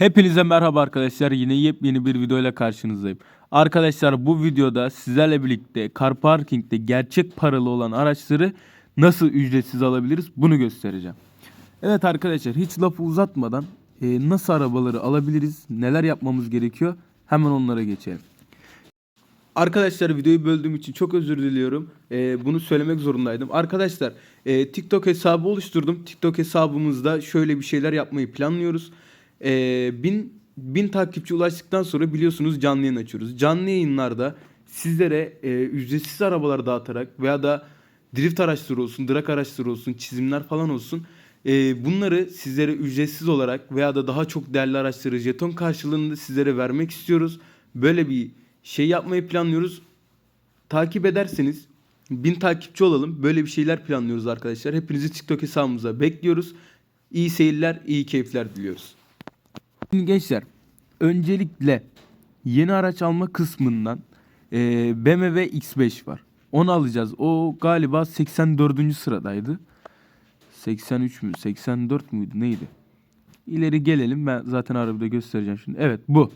Hepinize merhaba arkadaşlar. Yine yepyeni bir videoyla karşınızdayım. Arkadaşlar bu videoda sizlerle birlikte car parking'de gerçek paralı olan araçları nasıl ücretsiz alabiliriz bunu göstereceğim. Evet arkadaşlar hiç lafı uzatmadan e, nasıl arabaları alabiliriz, neler yapmamız gerekiyor hemen onlara geçelim. Arkadaşlar videoyu böldüğüm için çok özür diliyorum. Ee, bunu söylemek zorundaydım. Arkadaşlar e, TikTok hesabı oluşturdum. TikTok hesabımızda şöyle bir şeyler yapmayı planlıyoruz. Ee, bin, bin takipçi ulaştıktan sonra biliyorsunuz canlı yayın açıyoruz. Canlı yayınlarda sizlere e, ücretsiz arabalar dağıtarak veya da drift araçları olsun, drag araçları olsun, çizimler falan olsun. e, bunları sizlere ücretsiz olarak veya da daha çok değerli araçları jeton karşılığında sizlere vermek istiyoruz. Böyle bir şey yapmayı planlıyoruz. Takip ederseniz bin takipçi olalım. Böyle bir şeyler planlıyoruz arkadaşlar. Hepinizi TikTok hesabımıza bekliyoruz. İyi seyirler, iyi keyifler diliyoruz. Şimdi gençler, öncelikle yeni araç alma kısmından e, BMW X5 var. Onu alacağız. O galiba 84. sıradaydı. 83 mü? 84 müydü? Neydi? İleri gelelim. Ben zaten arabada göstereceğim şimdi. Evet bu.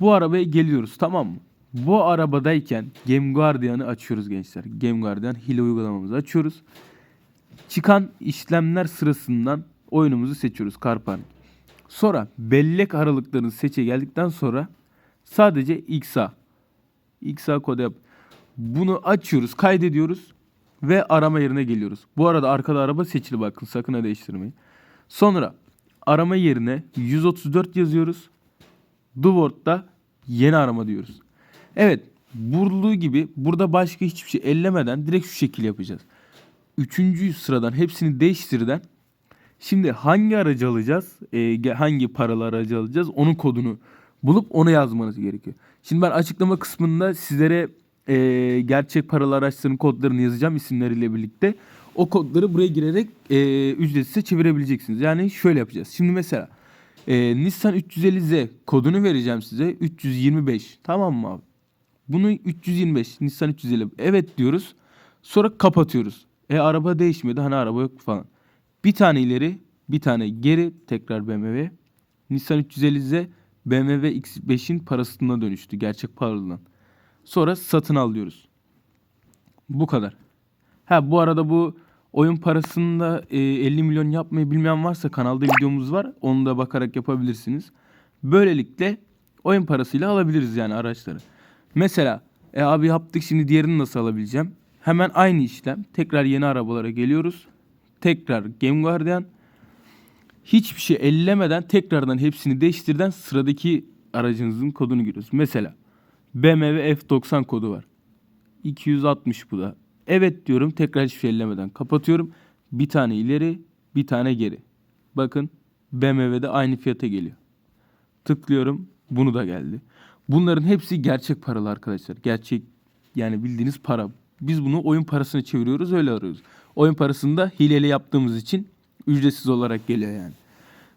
Bu arabaya geliyoruz tamam mı? Bu arabadayken Game Guardian'ı açıyoruz gençler. Game Guardian hile uygulamamızı açıyoruz. Çıkan işlemler sırasından oyunumuzu seçiyoruz Car Park. Sonra bellek aralıklarını seçe geldikten sonra sadece XA. XA kodu yap. Bunu açıyoruz, kaydediyoruz ve arama yerine geliyoruz. Bu arada arkada araba seçili bakın sakın ha değiştirmeyin. Sonra arama yerine 134 yazıyoruz. Duvord'da yeni arama diyoruz. Evet, burluğu gibi burada başka hiçbir şey ellemeden direkt şu şekil yapacağız. Üçüncü sıradan hepsini değiştirden şimdi hangi aracı alacağız, e, hangi paralı aracı alacağız onun kodunu bulup onu yazmanız gerekiyor. Şimdi ben açıklama kısmında sizlere e, gerçek paralı araçların kodlarını yazacağım isimleriyle birlikte. O kodları buraya girerek e, ücretsiz çevirebileceksiniz. Yani şöyle yapacağız. Şimdi mesela ee, Nissan 350Z kodunu vereceğim size. 325. Tamam mı abi? Bunu 325. Nissan 350. Evet diyoruz. Sonra kapatıyoruz. E araba değişmedi. Hani araba yok falan. Bir tane ileri, bir tane geri tekrar BMW. Nissan 350Z BMW X5'in parasına dönüştü. Gerçek paralıdan. Sonra satın al diyoruz. Bu kadar. Ha bu arada bu oyun parasında e, 50 milyon yapmayı bilmeyen varsa kanalda videomuz var. Onu da bakarak yapabilirsiniz. Böylelikle oyun parasıyla alabiliriz yani araçları. Mesela e abi yaptık şimdi diğerini nasıl alabileceğim? Hemen aynı işlem. Tekrar yeni arabalara geliyoruz. Tekrar Game Guardian. Hiçbir şey ellemeden tekrardan hepsini değiştirden sıradaki aracınızın kodunu giriyoruz. Mesela BMW F90 kodu var. 260 bu da. Evet diyorum tekrar hiçbir şey ellemeden kapatıyorum. Bir tane ileri bir tane geri. Bakın BMW'de aynı fiyata geliyor. Tıklıyorum bunu da geldi. Bunların hepsi gerçek paralı arkadaşlar. Gerçek yani bildiğiniz para. Biz bunu oyun parasına çeviriyoruz öyle arıyoruz. Oyun parasını da hileyle yaptığımız için ücretsiz olarak geliyor yani.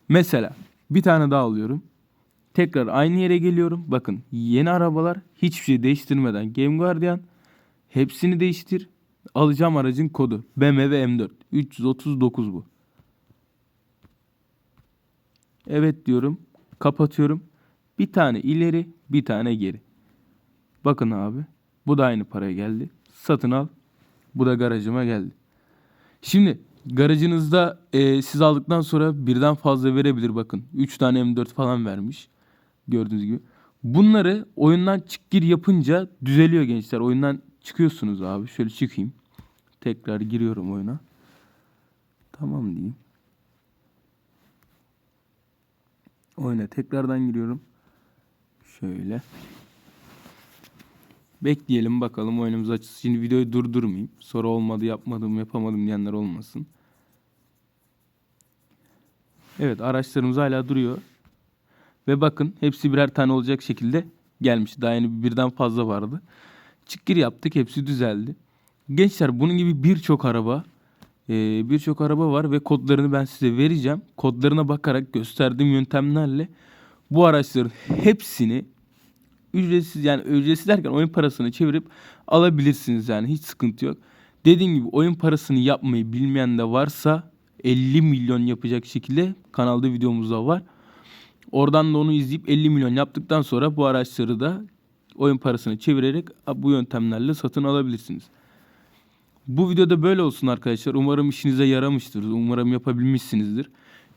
Mesela bir tane daha alıyorum. Tekrar aynı yere geliyorum. Bakın yeni arabalar hiçbir şey değiştirmeden Game Guardian hepsini değiştir. Alacağım aracın kodu BMW M4 339 bu. Evet diyorum. Kapatıyorum. Bir tane ileri, bir tane geri. Bakın abi. Bu da aynı paraya geldi. Satın al. Bu da garajıma geldi. Şimdi garajınızda e, siz aldıktan sonra birden fazla verebilir bakın. 3 tane M4 falan vermiş. Gördüğünüz gibi. Bunları oyundan çık gir yapınca düzeliyor gençler. Oyundan çıkıyorsunuz abi. Şöyle çıkayım. Tekrar giriyorum oyuna. Tamam diyeyim. Oyuna tekrardan giriyorum. Şöyle. Bekleyelim bakalım oyunumuz açılsın. Şimdi videoyu durdurmayayım. Sonra olmadı yapmadım yapamadım diyenler olmasın. Evet araçlarımız hala duruyor. Ve bakın hepsi birer tane olacak şekilde gelmiş. Daha yeni birden fazla vardı. Çık gir yaptık hepsi düzeldi. Gençler bunun gibi birçok araba e, birçok araba var ve kodlarını ben size vereceğim. Kodlarına bakarak gösterdiğim yöntemlerle bu araçların hepsini ücretsiz yani ücretsiz derken oyun parasını çevirip alabilirsiniz yani hiç sıkıntı yok. Dediğim gibi oyun parasını yapmayı bilmeyen de varsa 50 milyon yapacak şekilde kanalda videomuzda var. Oradan da onu izleyip 50 milyon yaptıktan sonra bu araçları da oyun parasını çevirerek bu yöntemlerle satın alabilirsiniz. Bu videoda böyle olsun arkadaşlar. Umarım işinize yaramıştır. Umarım yapabilmişsinizdir.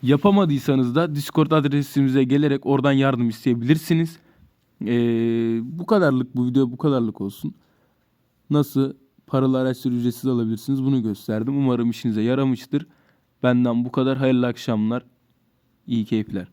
Yapamadıysanız da Discord adresimize gelerek oradan yardım isteyebilirsiniz. Ee, bu kadarlık bu video bu kadarlık olsun. Nasıl paralı araçları ücretsiz alabilirsiniz bunu gösterdim. Umarım işinize yaramıştır. Benden bu kadar hayırlı akşamlar. İyi keyifler.